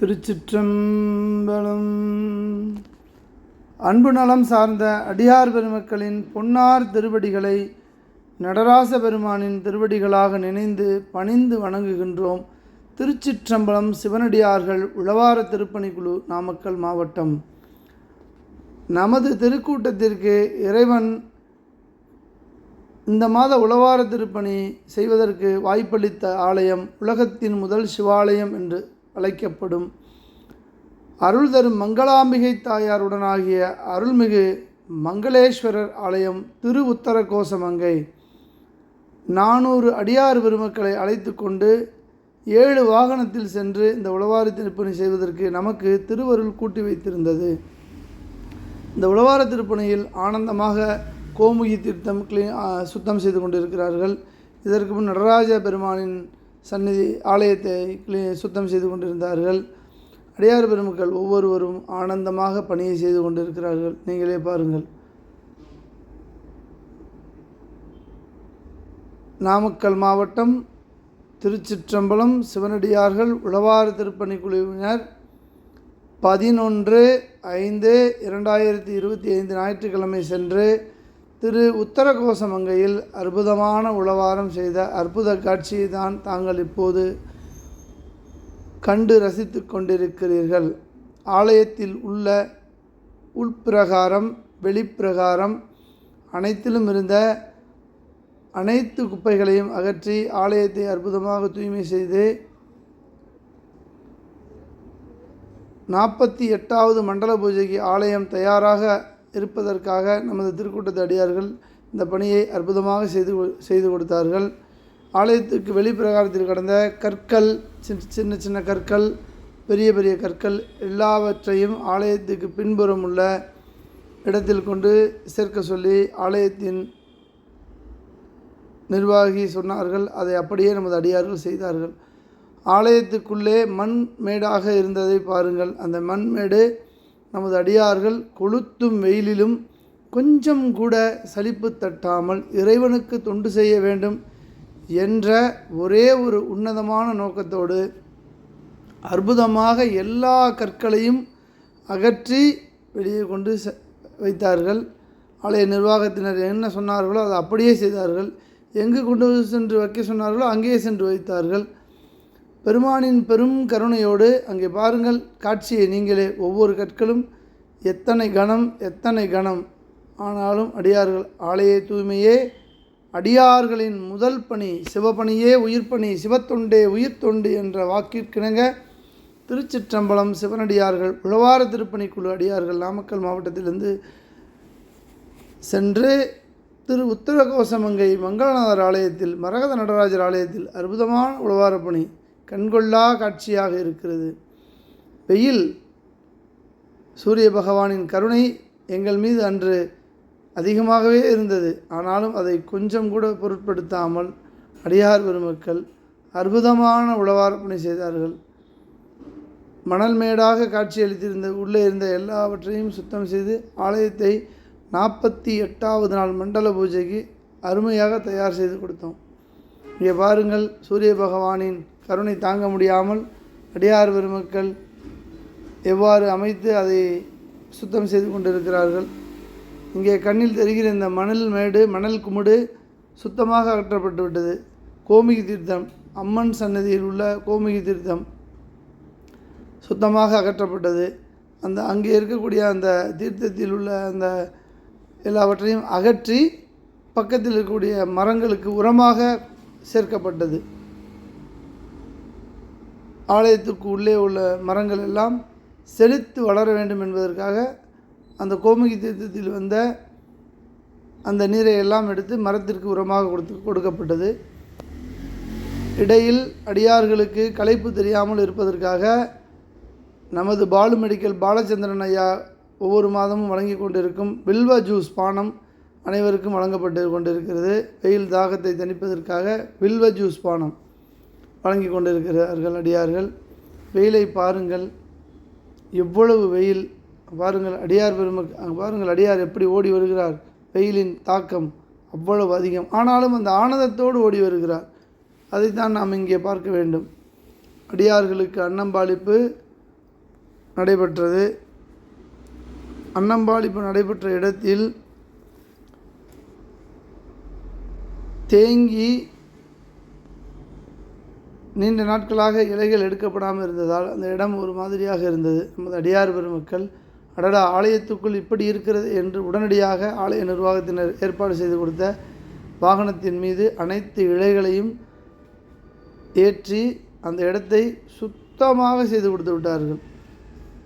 திருச்சிற்றம்பலம். அன்பு நலம் சார்ந்த அடியார் பெருமக்களின் பொன்னார் திருவடிகளை நடராச பெருமானின் திருவடிகளாக நினைந்து பணிந்து வணங்குகின்றோம். திருச்சிற்றம்பலம் சிவனடியார்கள் உழவார திருப்பணிக்குழு நாமக்கல் மாவட்டம். நமது திருக்கூட்டத்திற்கு இறைவன் இந்த மாத உழவார திருப்பணி செய்வதற்கு வாய்ப்பளித்த ஆலயம் உலகத்தின் முதல் சிவாலயம் என்று அழைக்கப்படும் அருள் தரும் மங்களாம்பிகை தாயாருடனாகிய அருள்மிகு மங்களேஸ்வரர் ஆலயம் திரு உத்தர கோசமங்கை நானூறு அடியார் பெருமக்களை அழைத்து கொண்டு ஏழு வாகனத்தில் சென்று இந்த உழவார திருப்பணி செய்வதற்கு நமக்கு திருவருள் கூட்டி வைத்திருந்தது. இந்த உழவார திருப்பணியில் ஆனந்தமாக கோமுகி தீர்த்தம் கிளீன் சுத்தம் செய்து கொண்டிருக்கிறார்கள். இதற்கு முன் நடராஜ பெருமானின் சந்நிதி ஆலயத்தை கிளீ சுத்தம் செய்து கொண்டிருந்தார்கள். அடியார் பெருமக்கள் ஒவ்வொருவரும் ஆனந்தமாக பணியை செய்து கொண்டிருக்கிறார்கள். நீங்களே பாருங்கள். நாமக்கல் மாவட்டம் திருச்சிற்றம்பலம் சிவனடியார்கள் உழவார் திருப்பணி குழுவினர். பதினொன்று ஐந்து இரண்டாயிரத்தி இருபத்தி ஐந்து ஞாயிற்றுக்கிழமை சென்று திரு உத்தரகோசமங்கையில் அற்புதமான உழவாரம் செய்த அற்புத காட்சியை தான் தாங்கள் இப்போது கண்டு ரசித்து கொண்டிருக்கிறீர்கள். ஆலயத்தில் உள்ள உள்பிரகாரம் வெளிப்பிரகாரம் அனைத்திலும் இருந்த அனைத்து குப்பைகளையும் அகற்றி ஆலயத்தை அற்புதமாக தூய்மை செய்து நாற்பத்தி எட்டாவது மண்டல பூஜைக்கு ஆலயம் தயாராக இருப்பதற்காக நமது திருக்கூட்டத்து அடியார்கள் இந்த பணியை அற்புதமாக செய்து கொ- செய்து கொடுத்தார்கள். ஆலயத்துக்கு வெளிப்பிரகாரத்தில் கடந்த கற்கள் சின்ன சின்ன சின்ன கற்கள் பெரிய பெரிய கற்கள் எல்லாவற்றையும் ஆலயத்துக்கு பின்புறம் உள்ள இடத்தில் கொண்டு சேர்க்க சொல்லி ஆலயத்தின் நிர்வாகி சொன்னார்கள். அதை அப்படியே நமது அடியார்கள் செய்தார்கள். ஆலயத்துக்குள்ளே மண் மேடாக இருந்ததை பாருங்கள். அந்த மண் மேடு நமது அடியார்கள் கொளுத்தும் வெயிலிலும் கொஞ்சம் கூட சலிப்பு தட்டாமல் இறைவனுக்கு தொண்டு செய்ய வேண்டும் என்ற ஒரே ஒரு உன்னதமான நோக்கத்தோடு அற்புதமாக எல்லா கற்களையும் அகற்றி வெளியே கொண்டு செ- வைத்தார்கள். ஆலய நிர்வாகத்தினர் என்ன சொன்னார்களோ அதை அப்படியே செய்தார்கள். எங்கு கொண்டு சென்று வைக்க சொன்னார்களோ அங்கேயே சென்று வைத்தார்கள். பெருமானின் பெரும் கருணையோடு அங்கே பாருங்கள் காட்சியை நீங்களே ஒவ்வொரு கற்களும் எத்தனை கணம் எத்தனை கணம்? ஆனாலும் அடியார்கள் ஆலய தூய்மையே அடியார்களின் முதல் பணி சிவப்பணியே உயிர்ப்பணி சிவத்தொண்டே உயிர்த்தொண்டு என்ற வாக்கிற்கிணங்க திருச்சிற்றம்பலம் சிவனடியார்கள் உழவார திருப்பணிக்குழு அடியார்கள் நாமக்கல் மாவட்டத்திலிருந்து சென்று திரு உத்தரகோசமங்கை மங்களநாதர் ஆலயத்தில் மரகத நடராஜர் ஆலயத்தில் அற்புதமான உழவார பணி கண்கொள்ளா காட்சியாக இருக்கிறது. வெயில் சூரிய பகவானின் கருணை எங்கள் மீது அன்று அதிகமாகவே இருந்தது. ஆனாலும் அதை கொஞ்சம் கூட பொருட்படுத்தாமல் அடியார் பெருமக்கள் அற்புதமான உளவார்ப்பணி செய்தார்கள். மணல் மேடாக காட்சியளித்திருந்த உள்ளே இருந்த எல்லாவற்றையும் சுத்தம் செய்து ஆலயத்தை நாற்பத்தி எட்டாவது நாள் மண்டல பூஜைக்கு அருமையாக தயார் செய்து கொடுத்தோம். இங்கே பாருங்கள் சூரிய பகவானின் கருணை தாங்க முடியாமல் அடியார் பெருமக்கள் எவ்வாறு அமைத்து அதை சுத்தம் செய்து கொண்டிருக்கிறார்கள்? இங்கே கண்ணில் தெரிகிற இந்த மணல் மேடு மணல் குமுடு சுத்தமாக அகற்றப்பட்டு விட்டது. கோமிகி தீர்த்தம் அம்மன் சன்னதியில் உள்ள கோமிகி தீர்த்தம் சுத்தமாக அகற்றப்பட்டது. அந்த அங்கே இருக்கக்கூடிய அந்த தீர்த்தத்தில் உள்ள அந்த எல்லாவற்றையும் அகற்றி பக்கத்தில் இருக்கக்கூடிய மரங்களுக்கு உரமாக சேர்க்கப்பட்டது. ஆலயத்துக்கு உள்ளே உள்ள மரங்கள் எல்லாம் செழித்து வளர வேண்டும் என்பதற்காக அந்த கோமுகி தீர்த்தத்தில் வந்த அந்த நீரை எல்லாம் எடுத்து மரத்திற்கு உரமாக கொடுத்து கொடுக்கப்பட்டது. இடையில் அடியார்களுக்கு களைப்பு தெரியாமல் இருப்பதற்காக நமது பாலு மெடிக்கல் பாலச்சந்திரன் ஐயா ஒவ்வொரு மாதமும் வழங்கி கொண்டிருக்கும் வில்வ ஜூஸ் பானம் அனைவருக்கும் வழங்கப்பட்டு கொண்டிருக்கிறது. வெயில் தாகத்தை தணிப்பதற்காக வில்வ ஜூஸ் பானம். வழங்கி கொண்டிருக்கிறார்கள் அடியார்கள். வெயிலை பாருங்கள். எவ்வளவு வெயில். பாருங்கள் அடியார் பெருமக் அங்கே பாருங்கள் அடியார் எப்படி ஓடி வருகிறார். வெயிலின் தாக்கம் அவ்வளவு அதிகம். ஆனாலும் அந்த ஆனந்தத்தோடு ஓடி வருகிறார். அதைத்தான் நாம் இங்கே பார்க்க வேண்டும். அடியார்களுக்கு அன்னம்பாளிப்பு நடைபெற்றது. அன்னம்பாளிப்பு நடைபெற்ற இடத்தில் தேங்கி நீண்ட நாட்களாக இலைகள் எடுக்கப்படாமல் இருந்ததால் அந்த இடம் ஒரு மாதிரியாக இருந்தது. நமது அடியார் பெருமக்கள் அடடா ஆலயத்துக்குள் இப்படி இருக்கிறது என்று உடனடியாக ஆலய நிர்வாகத்தினர் ஏற்பாடு செய்து கொடுத்த வாகனத்தின் மீது அனைத்து இலைகளையும் ஏற்றி அந்த இடத்தை சுத்தமாக செய்து கொடுத்து விட்டார்கள்.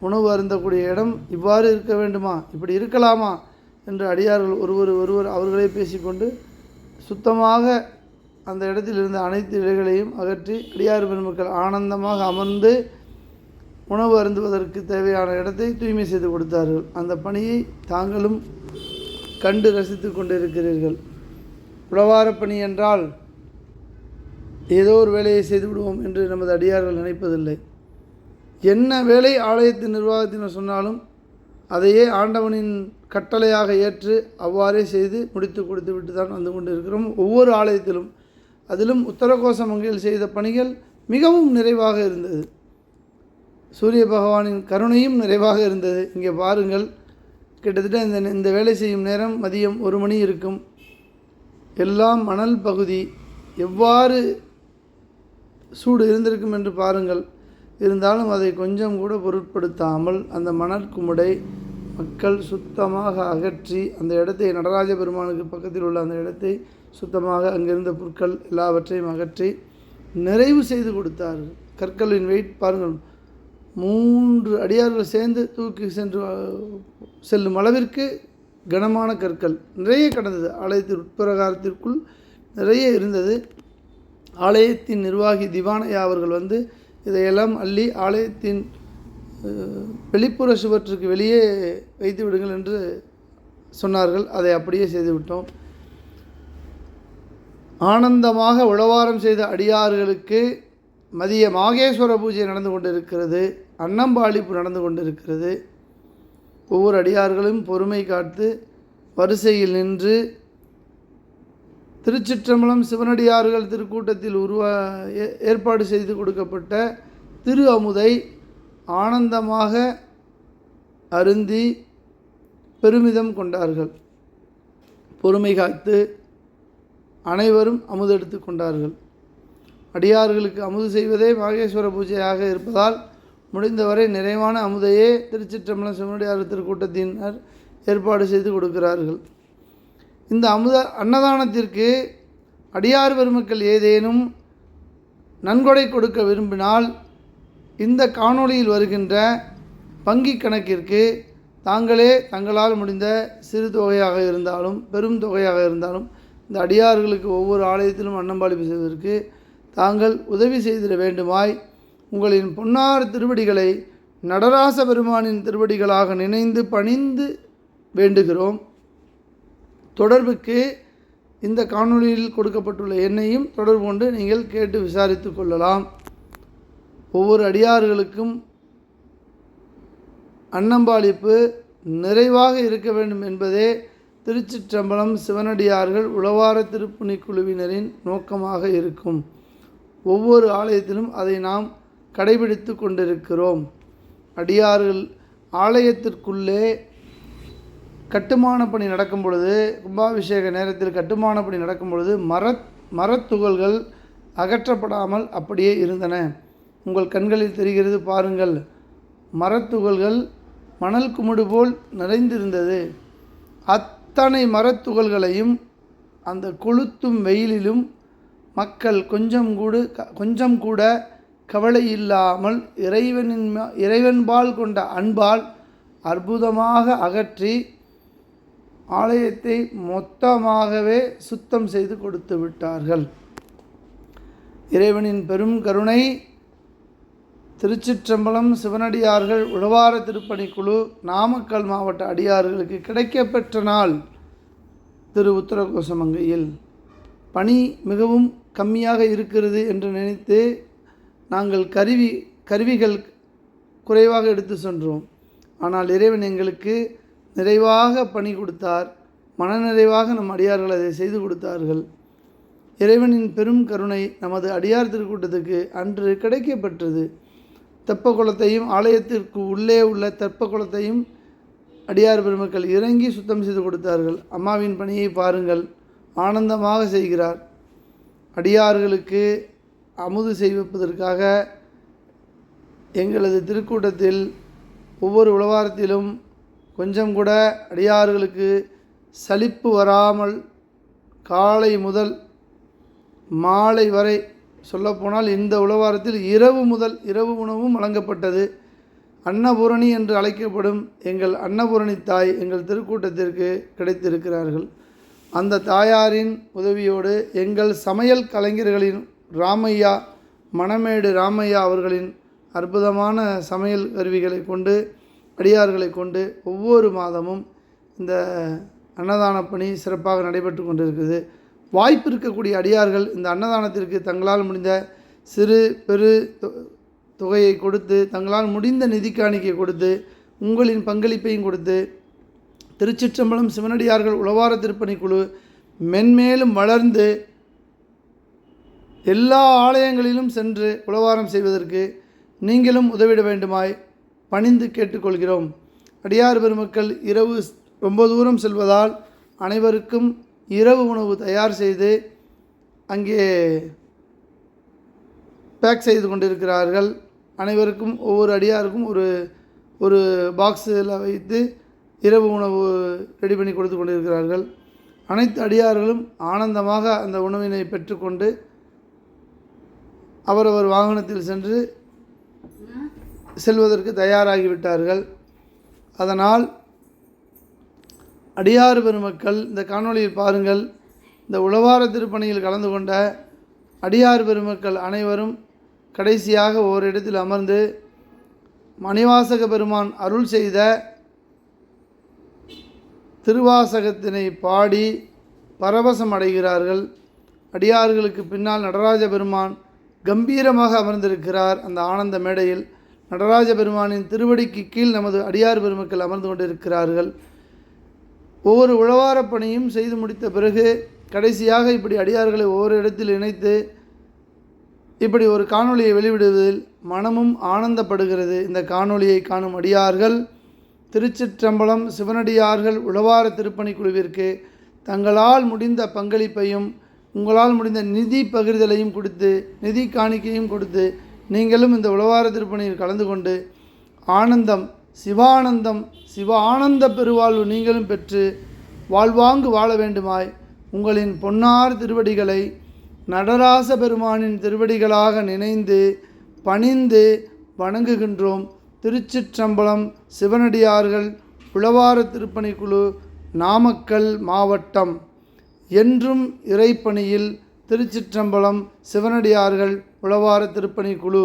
உணவு அருந்தக்கூடிய இடம் இவ்வாறு இருக்க வேண்டுமா? இப்படி இருக்கலாமா? என்று அடியார்கள் ஒருவர் ஒருவர் அவர்களே பேசிக்கொண்டு சுத்தமாக அந்த இடத்தில் இருந்த அனைத்து இலைகளையும் அகற்றி அடியார் பெருமக்கள் ஆனந்தமாக அமர்ந்து உணவு அருந்துவதற்கு தேவையான இடத்தை தூய்மை செய்து கொடுத்தார்கள். அந்த பணியை தாங்களும் கண்டு ரசித்து கொண்டிருக்கிறீர்கள். உழவார பணி என்றால் ஏதோ ஒரு வேலையை செய்து விடுவோம் என்று நமது அடியார்கள் நினைப்பதில்லை. என்ன வேலை ஆலயத்தின் நிர்வாகத்தினர் சொன்னாலும் அதையே ஆண்டவனின் கட்டளையாக ஏற்று அவ்வாறே செய்து முடித்து கொடுத்து விட்டு தான் வந்து கொண்டு இருக்கிறோம் ஒவ்வொரு ஆலயத்திலும் அதிலும் உத்தரகோச மங்கையில் செய்த பணிகள் மிகவும் நிறைவாக இருந்தது. சூரிய பகவானின் கருணையும் நிறைவாக இருந்தது. இங்கே பாருங்கள் கிட்டத்தட்ட இந்த இந்த வேலை செய்யும் நேரம் மதியம் ஒரு மணி இருக்கும். எல்லாம் மணல் பகுதி எவ்வாறு சூடு இருந்திருக்கும் என்று பாருங்கள். இருந்தாலும் அதை கொஞ்சம் கூட பொருட்படுத்தாமல் அந்த மணல் குமுடை மக்கள் சுத்தமாக அகற்றி அந்த இடத்தை நடராஜ பெருமானுக்கு பக்கத்தில் உள்ள அந்த இடத்தை சுத்தமாக அங்கிருந்த புற்கள் எல்லாவற்றையும் அகற்றி நிறைவு செய்து கொடுத்தார்கள் கற்களின் வெயிட் பாருங்கள். மூன்று அடியார்கள் சேர்ந்து தூக்கி சென்று செல்லும் அளவிற்கு கனமான கற்கள். நிறைய கடந்தது. ஆலயத்தின் உட்பிரகாரத்திற்குள் நிறைய இருந்தது. ஆலயத்தின் நிர்வாகி திவானையா அவர்கள் வந்து இதையெல்லாம் அள்ளி ஆலயத்தின் வெளிப்புற சுவற்றுக்கு வெளியே வைத்து விடுங்கள் என்று சொன்னார்கள். அதை அப்படியே செய்துவிட்டோம் ஆனந்தமாக உழவாரம் செய்த அடியார்களுக்கு மதிய மாகேஸ்வர பூஜை நடந்து கொண்டிருக்கிறது அன்னம்பாளிப்பு நடந்து கொண்டிருக்கிறது. ஒவ்வொரு அடியார்களும் பொறுமை காத்து வரிசையில் நின்று திருச்சிற்றம்பலம் சிவனடியார்கள் திருக்கூட்டத்தில் உருவா ஏ- ஏற்பாடு செய்து கொடுக்கப்பட்ட திரு அமுதை ஆனந்தமாக அருந்தி பெருமிதம் கொண்டார்கள். பொறுமை காத்து அனைவரும் அமுதெடுத்து கொண்டார்கள். அடியார்களுக்கு அமுது செய்வதே மகேஸ்வர பூஜையாக இருப்பதால் முடிந்தவரை நிறைவான அமுதையே திருச்சிற்றம்பலம் சிவனடியார் திருக்கூட்டத்தினர் ஏற்பாடு செய்து கொடுக்கிறார்கள். இந்த அமுத அன்னதானத்திற்கு அடியார் பெருமக்கள் ஏதேனும் நன்கொடை கொடுக்க விரும்பினால் இந்த காணொளியில் வருகின்ற வங்கி கணக்கிற்கு தாங்களே தங்களால் முடிந்த சிறு தொகையாக இருந்தாலும் பெரும் தொகையாக இருந்தாலும் இந்த அடியார்களுக்கு ஒவ்வொரு ஆலயத்திலும் அன்னம்பாளிப்பு செய்வதற்கு தாங்கள் உதவி செய்திட வேண்டுமாய் உங்களின் பொன்னார் திருவடிகளை நடராச பெருமானின் திருவடிகளாக நினைந்து பணிந்து வேண்டுகிறோம். தொடர்புக்கு இந்த காணொளியில் கொடுக்கப்பட்டுள்ள எண்ணையும் தொடர்பு கொண்டு நீங்கள் கேட்டு விசாரித்து கொள்ளலாம். ஒவ்வொரு அடியார்களுக்கும் அன்னம்பாளிப்பு நிறைவாக இருக்க வேண்டும் என்பதே திருச்சிற்றம்பலம் சிவனடியார்கள் உழவார திருப்புணி குழுவினரின் நோக்கமாக இருக்கும். ஒவ்வொரு ஆலயத்திலும் அதை நாம் கடைபிடித்து கொண்டிருக்கிறோம். அடியார்கள் ஆலயத்திற்குள்ளே கட்டுமான பணி நடக்கும் பொழுது கும்பாபிஷேக நேரத்தில் கட்டுமான பணி நடக்கும் பொழுது மரத் மரத்துகள்கள் அகற்றப்படாமல் அப்படியே இருந்தன. உங்கள் கண்களில் தெரிகிறது பாருங்கள் மரத்துகள்கள் மணல் குமுடு போல் நிறைந்திருந்தது. அத் அத்தனை மரத்துகள்களையும் அந்த கொளுத்தும் வெயிலிலும் மக்கள் கொஞ்சம் கூட கொஞ்சம் கூட கவலை இல்லாமல் இறைவனின் இறைவன்பால் கொண்ட அன்பால் அற்புதமாக அகற்றி ஆலயத்தை மொத்தமாகவே சுத்தம் செய்து கொடுத்து விட்டார்கள். இறைவனின் பெரும் கருணை திருச்சிற்றம்பலம் சிவனடியார்கள் உழவார திருப்பணிக்குழு நாமக்கல் மாவட்ட அடியார்களுக்கு கிடைக்கப்பெற்ற நாள் திரு உத்தரகோசமங்கையில். பணி மிகவும் கம்மியாக இருக்கிறது என்று நினைத்து நாங்கள் கருவி கருவிகள் குறைவாக எடுத்து சென்றோம். ஆனால் இறைவன் எங்களுக்கு நிறைவாக பணி கொடுத்தார். மனநிறைவாக நம் அடியார்கள் அதை செய்து கொடுத்தார்கள். இறைவனின் பெரும் கருணை நமது அடியார் திருக்கூட்டத்துக்கு அன்று கிடைக்கப்பெற்றது. தெப்ப குளத்தையும் ஆலயத்திற்கு உள்ளே உள்ள தெப்ப குளத்தையும் அடியார் பெருமக்கள் இறங்கி சுத்தம் செய்து கொடுத்தார்கள். அம்மாவின் பணியை பாருங்கள். ஆனந்தமாக செய்கிறார். அடியார்களுக்கு அமுது செய்விப்பதற்காக எங்களது திருக்கூட்டத்தில் ஒவ்வொரு உழவாரத்திலும் கொஞ்சம் கூட அடியார்களுக்கு சலிப்பு வராமல் காலை முதல் மாலை வரை சொல்லப்போனால் இந்த உழவாரத்தில் இரவு முதல் இரவு உணவும் வழங்கப்பட்டது. அன்னபூரணி என்று அழைக்கப்படும் எங்கள் அன்னபூரணி தாய் எங்கள் திருக்கூட்டத்திற்கு கிடைத்திருக்கிறார்கள். அந்த தாயாரின் உதவியோடு எங்கள் சமையல் கலைஞர்களின் ராமையா மணமேடு ராமையா அவர்களின் அற்புதமான சமையல் கருவிகளை கொண்டு அடியார்களை கொண்டு ஒவ்வொரு மாதமும் இந்த அன்னதான பணி சிறப்பாக நடைபெற்று கொண்டிருக்குது வாய்ப்பு இருக்கக்கூடிய அடியார்கள் இந்த அன்னதானத்திற்கு தங்களால் முடிந்த சிறு பெரு தொ- தொகையை கொடுத்து தங்களால் முடிந்த நிதி காணிக்கை கொடுத்து உங்களின் பங்களிப்பையும் கொடுத்து திருச்சிற்றம்பலம் சிவனடியார்கள் உழவார திருப்பணி குழு மென்மேலும் வளர்ந்து எல்லா ஆலயங்களிலும் சென்று உளவாரம் செய்வதற்கு நீங்களும் உதவிட வேண்டுமாய் பணிந்து கேட்டுக்கொள்கிறோம். அடியார் பெருமக்கள் இரவு ரொம்ப தூரம் செல்வதால் அனைவருக்கும் இரவு உணவு தயார் செய்து அங்கே பேக் செய்து கொண்டிருக்கிறார்கள். அனைவருக்கும் ஒவ்வொரு அடியாருக்கும் ஒரு ஒரு பாக்ஸில் வைத்து இரவு உணவு ரெடி பண்ணி கொடுத்து கொண்டிருக்கிறார்கள். அனைத்து அடியார்களும் ஆனந்தமாக அந்த உணவினை பெற்றுக்கொண்டு அவரவர் வாகனத்தில் சென்று செல்வதற்கு தயாராகிவிட்டார்கள். அதனால் அடியார் பெருமக்கள் இந்த காணொளியில் பாருங்கள் இந்த உழவார திருப்பணியில் கலந்து கொண்ட அடியார் பெருமக்கள் அனைவரும் கடைசியாக ஓரிடத்தில் அமர்ந்து மணிவாசக பெருமான் அருள் செய்த திருவாசகத்தினை பாடி பரவசம் அடைகிறார்கள். அடியார்களுக்கு பின்னால் நடராஜ பெருமான் கம்பீரமாக அமர்ந்திருக்கிறார். அந்த ஆனந்த மேடையில் நடராஜ பெருமானின் திருவடிக்கு கீழ் நமது அடியார் பெருமக்கள் அமர்ந்து கொண்டிருக்கிறார்கள். ஒவ்வொரு உழவாரப் பணியும் செய்து முடித்த பிறகு கடைசியாக இப்படி அடியார்களை ஒவ்வொரு இடத்தில் இணைத்து இப்படி ஒரு காணொளியை வெளிவிடுவதில் மனமும் ஆனந்தப்படுகிறது. இந்த காணொளியை காணும் அடியார்கள் திருச்சிற்றம்பலம் சிவனடியார்கள் உழவார திருப்பணி குழுவிற்கு தங்களால் முடிந்த பங்களிப்பையும் உங்களால் முடிந்த நிதி பகிர்தலையும் கொடுத்து நிதி காணிக்கையும் கொடுத்து நீங்களும் இந்த உழவார திருப்பணியில் கலந்து கொண்டு ஆனந்தம் சிவானந்தம் சிவ ஆனந்த பெருவாழ்வு நீங்களும் பெற்று வாழ்வாங்கு வாழ வேண்டுமாய் உங்களின் பொன்னார் திருவடிகளை நடராச பெருமானின் திருவடிகளாக நினைந்து பணிந்து வணங்குகின்றோம். திருச்சிற்றம்பலம் சிவனடியார்கள் உழவார திருப்பணிக்குழு நாமக்கல் மாவட்டம். என்றும் இறைப்பணியில் திருச்சிற்றம்பலம் சிவனடியார்கள் உழவார திருப்பணிக்குழு.